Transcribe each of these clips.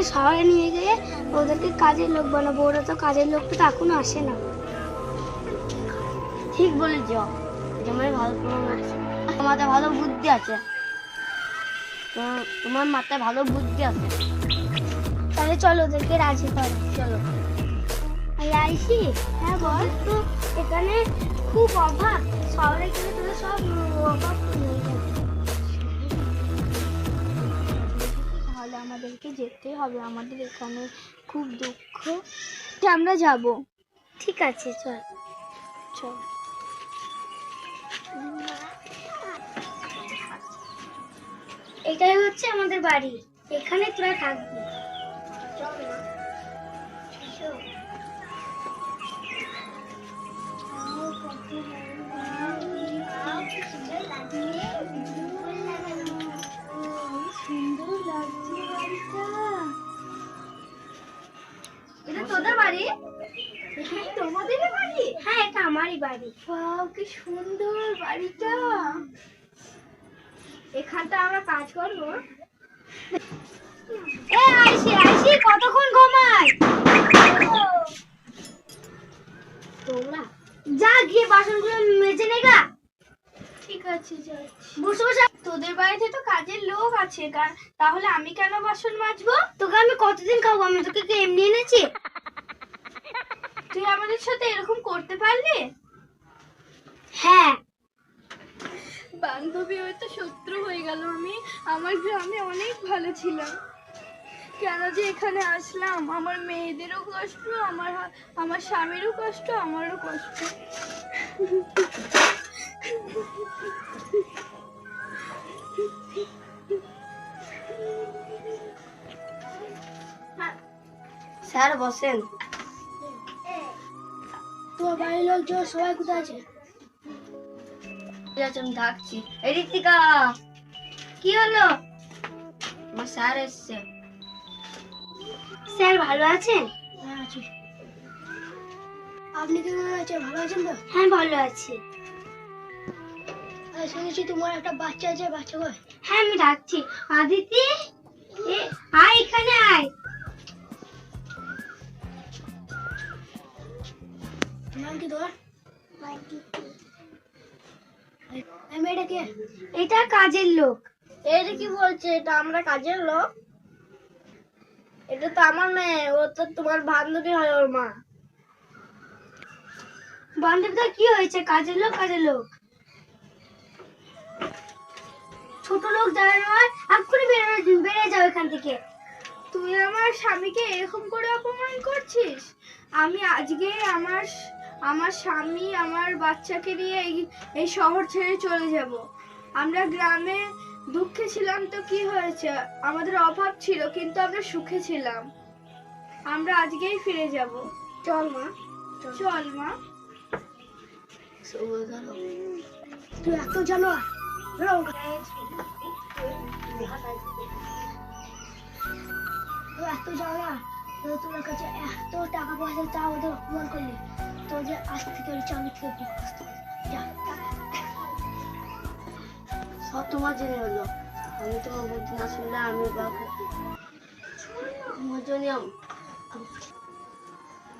ওদেরকে শহরে নিয়ে গিয়ে ওদেরকে কাজের লোক বানাবো ওরা তো কাজের লোকটা তো এখনও আসে না। ঠিক বলেছ তোমার ভালো মাথায় ভালো বুদ্ধি আছে। তোমার মাথায় ভালো বুদ্ধি আছে। তাহলে চলো ওদেরকে রাজি করো চলো। আইসি হ্যাঁ বল। তো এখানে খুব অভাব শহরে গেলে তোরা সব অভাব নিয়ে যাবে। আমাদেরকে যেতে হবে। আমাদের এখানে খুব দুঃখ। যে আমরা যাব। ঠিক আছে, চল। চল। এটাই হচ্ছে আমাদের বাড়ি। এখানে তোরা থাকবি। বাড়ি? তোমাদের বাড়ি? হ্যাঁ এটা আমারই বাড়ি। বাহ কি সুন্দর বাড়িটা। এখানটা আমরা কাজ করব। এ আইসি আইসি কতক্ষণ ঘুমায় তোমরা যা গিয়ে বাসনগুলো মেজে নেগা ঠিক আছে যাচ্ছি। বসে বসে। তোদের বাড়িতে তো কাজের লোক আছে তাহলে আমি কেন বাসন মাজবো? তোকে আমি কতদিন খাব? আমি তোকে কি এমনি এনেছি? তুই আমাদের সাথে এরকম করতে পারলি? হ্যাঁ। বান্ধবী হয়তো শত্রু হয়ে গেল আমি। আমার গ্রামে অনেক ভালো ছিলাম। কেন যে এখানে আসলাম? আমার মেয়েদেরও কষ্ট আমার আমার স্বামীরও কষ্ট আমারও কষ্ট। স্যার বসেন। বাড়ির লোক যে সবাই কোথায় আছে আমি থাকছি এই কি হলো আমার স্যার এসছে স্যার ভালো আছেন হ্যাঁ আছেন ভালো আছেন তো হ্যাঁ ভালো আছি শুনেছি তোমার একটা বাচ্চা আছে বাচ্চা হ্যাঁ আমি ডাকছি আদিতি আয় এখানে আয় নাম কি তোর মেয়েটা কে এটা কাজের লোক। এটা কি বলছে এটা আমরা কাজের লোক? এটা তো আমার মেয়ে ও তো তোমার বান্ধবী হয় ওর মা। বান্ধবীটা কি হয়েছে? কাজের লোক কাজের লোক। ছোট লোক যারা নয় এক্ষুনি বেরো বেরিয়ে যাও এখান থেকে। তুই আমার স্বামীকে এরকম করে অপমান করছিস? আমি আজকে আমার আমার স্বামী আমার বাচ্চাকে নিয়ে এই এই শহর ছেড়ে চলে যাব। আমরা গ্রামে দুঃখে ছিলাম তো কি হয়েছে? আমাদের অভাব ছিল কিন্তু আমরা সুখে ছিলাম। আমরা আজকেই ফিরে যাব। চল মা চল। মা। তুই এত জানো এত জানো না তো তোর কাছে এত টাকা পয়সা চা ওদের অপমান করলি? তো যে আজ থেকে ওই চাকরি থেকে বরখাস্ত সব তোমার জন্য হলো। আমি তোমার বুদ্ধি না শুনলে আমি বাবা তোমার জন্য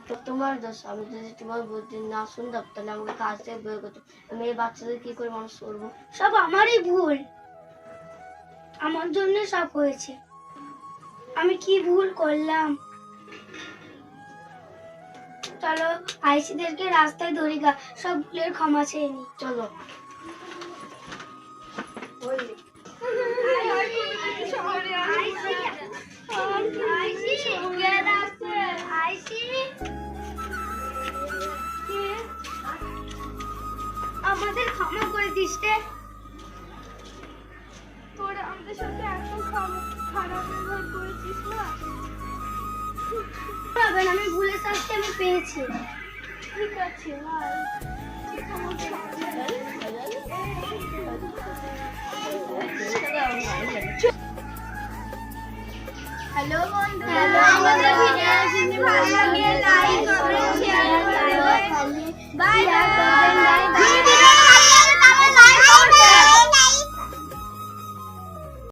তো তোমার দোষ আমি যদি তোমার বুদ্ধি না শুনতাম তাহলে আমাকে কাজ থেকে বের করতো। আমি এই বাচ্চাদের কি করে মানুষ করব? সব আমারই ভুল। আমার জন্য সব হয়েছে। আমি কি ভুল করলাম? চলো, আইসিদেরকে রাস্তায় ধরি গা, সব ভুলের ক্ষমা চেয়ে নি, চলো। আমাদের ক্ষমা করে দিস রে। তোরা আমাদের সাথে এত খারাপ ব্যবহার করেছিস। না হবে আমি ভুলে থাকতে আমি পেয়েছি। ঠিক আছে হ্যালো বন্ধু আমাদের ভিডিও যদি ভালো লাগে লাইক